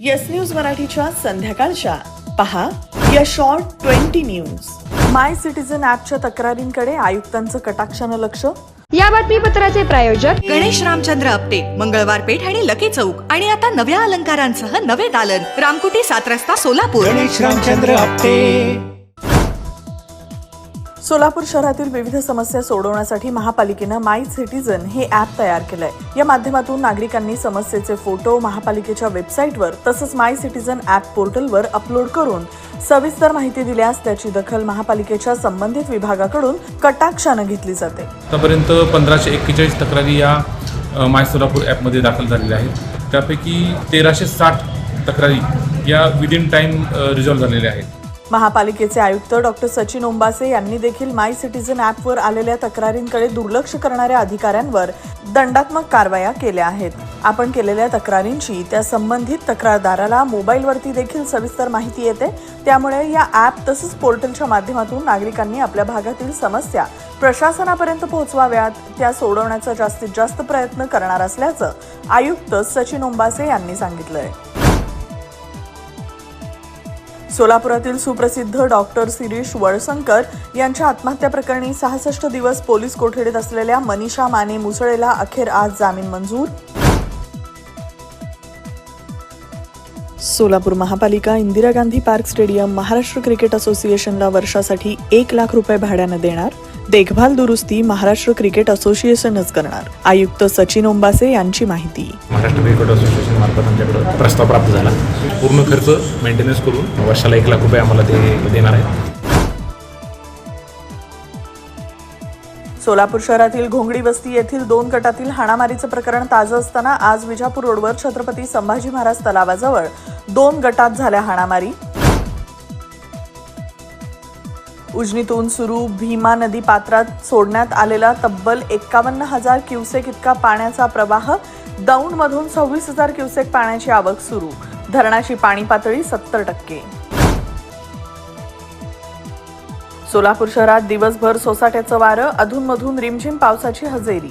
Yes news मराठीच्या संध्याकाळच्या. पहा या short twenty news my citizen ऍपच्या तक्रारींकडे आयुक्तांचं कटाक्षानं लक्ष. या बातमीपत्राचे प्रायोजक गणेश रामचंद्र आपटे मंगळवार पेठ आणि लकी चौक आणि आता नव्या अलंकारांसह नवे दालन. रामकुटी सात रस्ता सोलापूर. गणेश रामचंद्र आपटे. सोलापूर शहरातील विविध समस्या सोडवण्यासाठी महापालिकेनं माय सिटीजन हे ॲप तयार केलंय. या माध्यमातून नागरिकांनी समस्येचे फोटो महापालिकेच्या वेबसाईटवर तसंच माय सिटीजन ॲप पोर्टलवर अपलोड करून सविस्तर माहिती दिल्यास त्याची दखल महापालिकेच्या संबंधित विभागाकडून कटाक्षानं घेतली जाते. आतापर्यंत पंधराशे एक्केचाळीस तक्रारी या माय सोलापूर ॲपमध्ये दाखल झालेल्या आहेत. त्यापैकी तेराशे साठ तक्रारी या विदिन टाईम रिझॉल्व्ह झालेल्या आहेत. महापालिकेचे आयुक्त डॉक्टर सचिन ओंबासे यांनी देखील माय सिटीझन ॲपवर आलेल्या तक्रारींकडे दुर्लक्ष करणाऱ्या अधिकाऱ्यांवर दंडात्मक कारवाया केल्या आहेत. आपण केलेल्या तक्रारींची त्या संबंधित तक्रारदाराला मोबाईलवरती देखील सविस्तर माहिती येते. त्यामुळे या ॲप तसंच पोर्टलच्या माध्यमातून नागरिकांनी आपल्या भागातील समस्या प्रशासनापर्यंत पोहोचवाव्यात. त्या सोडवण्याचा जास्तीत जास्त प्रयत्न करणार असल्याचं आयुक्त सचिन ओंबासे यांनी सांगितलं आहे सोलापुरातील सुप्रसिद्ध डॉक्टर शिरीष वळसंकर यांच्या आत्महत्या प्रकरणी सहासष्ट दिवस पोलीस कोठडीत असलेल्या मनीषा माने मुसळेला अखेर आज जामीन मंजूर. सोलापूर महापालिका Indira Gandhi park stadium Maharashtra cricket असोसिएशनला वर्षासाठी एक लाख रुपये भाड्यानं देणार. देखभाल दुरुस्ती महाराष्ट्र क्रिकेट असोसिएशनच करणार. आयुक्त सचिन ओंबासे यांची माहिती. महाराष्ट्र क्रिकेट असोसिएशन मार्फत आमच्याकडे प्रस्ताव प्राप्त झाला. पूर्ण खर्च मेंटेनन्स करून वर्षाला एक लाख रुपये आम्हाला ते देणार आहेत. सोलापूर शहरातील घोंगडी वस्ती येथील दोन गटातील हाणामारीचं प्रकरण ताजं असताना आज विजापूर रोडवर छत्रपती संभाजी महाराज तलावाजवळ दोन गटात झाल्या हाणामारी. उजनीतून सुरू भीमा नदी पात्रात सोडण्यात आलेला तब्बल एक्कावन्न हजार क्युसेक इतका पाण्याचा प्रवाह दौंडमधून सव्वीस हजार क्युसेक पाण्याची आवक सुरू. धरणाची पाणी पातळी सत्तर टक्के. सोलापूर शहरात दिवसभर सोसाट्याचं वारं अधूनमधून रिमझिम पावसाची हजेरी.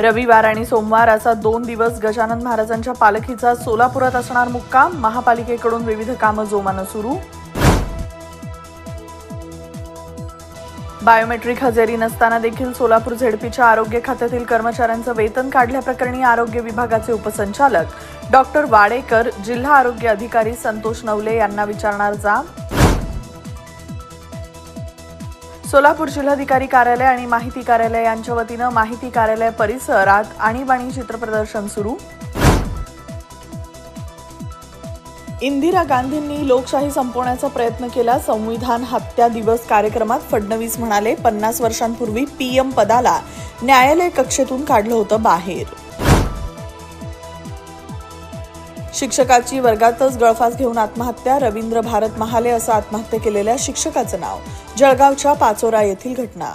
रविवार आणि सोमवार असा दोन दिवस गजानन महाराजांच्या पालखीचा सोलापुरात असणार मुक्काम. महापालिकेकडून विविध कामं जोमानं सुरू. बायोमेट्रिक हजेरी नसताना देखील सोलापूर झेडपीच्या आरोग्य खात्यातील कर्मचाऱ्यांचं वेतन काढल्याप्रकरणी आरोग्य विभागाचे उपसंचालक डॉक्टर वाडेकर जिल्हा आरोग्य अधिकारी संतोष नवले यांना विचारणार जाब. सोलापूर जिल्हाधिकारी कार्यालय आणि माहिती कार्यालय यांच्या वतीनं माहिती कार्यालय परिसरात आणीबाणी चित्रप्रदर्शन सुरू. इंदिरा गांधींनी लोकशाही संपवण्याचा प्रयत्न केला. संविधान हत्या दिवस कार्यक्रमात फडणवीस म्हणाले पन्नास वर्षांपूर्वी पीएम पदाला न्यायालय कक्षेतून काढलं होतं बाहेर. शिक्षकाची वर्गातच गळफास घेऊन आत्महत्या रवींद्र भारत महाले असं आत्महत्या केलेल्या शिक्षकाचं नाव जळगावच्या पाचोरा येथील घटना.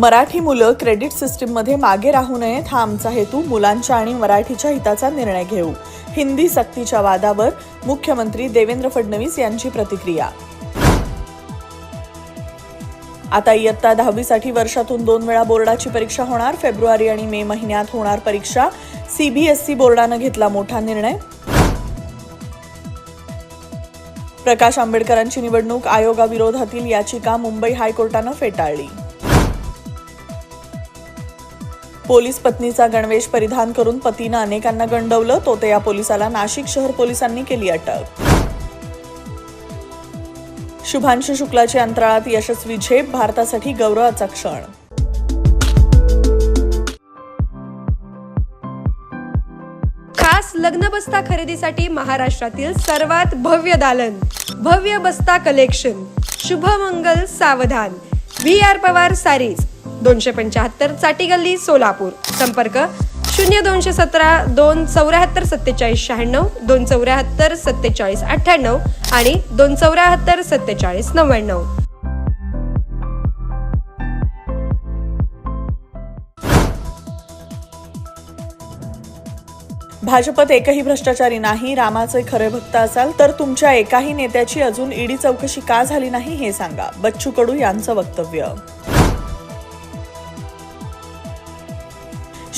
मराठी मुलं क्रेडिट सिस्टीममध्ये मागे राहू नयेत हा आमचा हेतू. मुलांच्या आणि मराठीच्या हिताचा निर्णय घेऊ. हिंदी सक्तीच्या वादावर मुख्यमंत्री देवेंद्र फडणवीस यांची प्रतिक्रिया. आता इयत्ता दहावीसाठी वर्षातून दोन वेळा बोर्डाची परीक्षा होणार. फेब्रुवारी आणि मे महिन्यात होणार परीक्षा. सीबीएसई बोर्डानं घेतला मोठा निर्णय. प्रकाश आंबेडकरांची निवडणूक आयोगाविरोधातील याचिका मुंबई हायकोर्टानं फेटाळली. पोलीस पत्नीचा गणवेश परिधान करून पतीनं अनेकांना गंडवलं तो ते या पोलिसाला नाशिक शहर पोलिसांनी केली अटक. शुभांशु शुक्लाची अंतराळात यशस्वी झेप भारतासाठी गौरवाचा क्षण. खास लग्न बस्ता खरेदीसाठी महाराष्ट्रातील सर्वात भव्य दालन भव्य बस्ता कलेक्शन. शुभमंगल सावधान. V R Pawar saris. दोनशे पंच्याहत्तर चाटी गल्ली सोलापूर. संपर्क शून्य दोनशे सतरा दोन चौऱ्याहत्तर सत्तेचाळीस शहाण्णव दोन चौऱ्याहत्तर सत्तेचाळीस अठ्ठ्याण्णव आणि दोन चौऱ्याहत्तर सत्तेचाळीस नव्याण्णव. भाजपत एकही भ्रष्टाचारी नाही रामाचे खरे भक्त असाल तर तुमच्या एकाही नेत्याची अजून ईडी चौकशी का झाली नाही हे सांगा. बच्चू कडू यांचं वक्तव्य.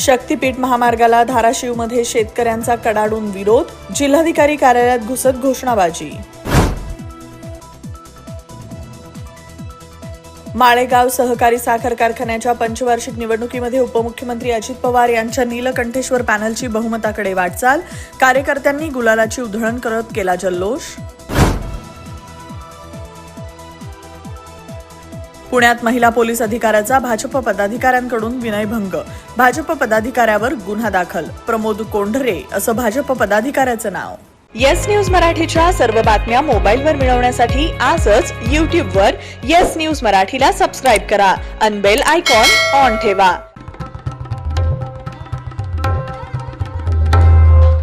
शक्तीपीठ महामार्गाला धाराशिवमध्ये शेतकऱ्यांचा कडाडून विरोध जिल्हाधिकारी कार्यालयात घुसत घोषणाबाजी. माळेगाव सहकारी साखर कारखान्याच्या पंचवार्षिक निवडणुकीमध्ये उपमुख्यमंत्री अजित पवार यांच्या नीलकंठेश्वर पॅनलची बहुमताकडे वाटचाल कार्यकर्त्यांनी गुलालाची उधळण करत केला जल्लोष. पुण्यात महिला पोलीस अधिकाऱ्याचा भाजप पदाधिकाऱ्यांकडून विनयभंग. भाजप पदाधिकाऱ्यावर गुन्हा दाखल. प्रमोद कोंढरे असं भाजप पदाधिकाऱ्याचं नाव. येस न्यूज मराठीच्या सर्व बातम्या मोबाईलवर मिळवण्यासाठी आजच यूट्यूबवर येस न्यूज मराठीला सबस्क्राईब करा. अनबेल आयकॉन ऑन ठेवा.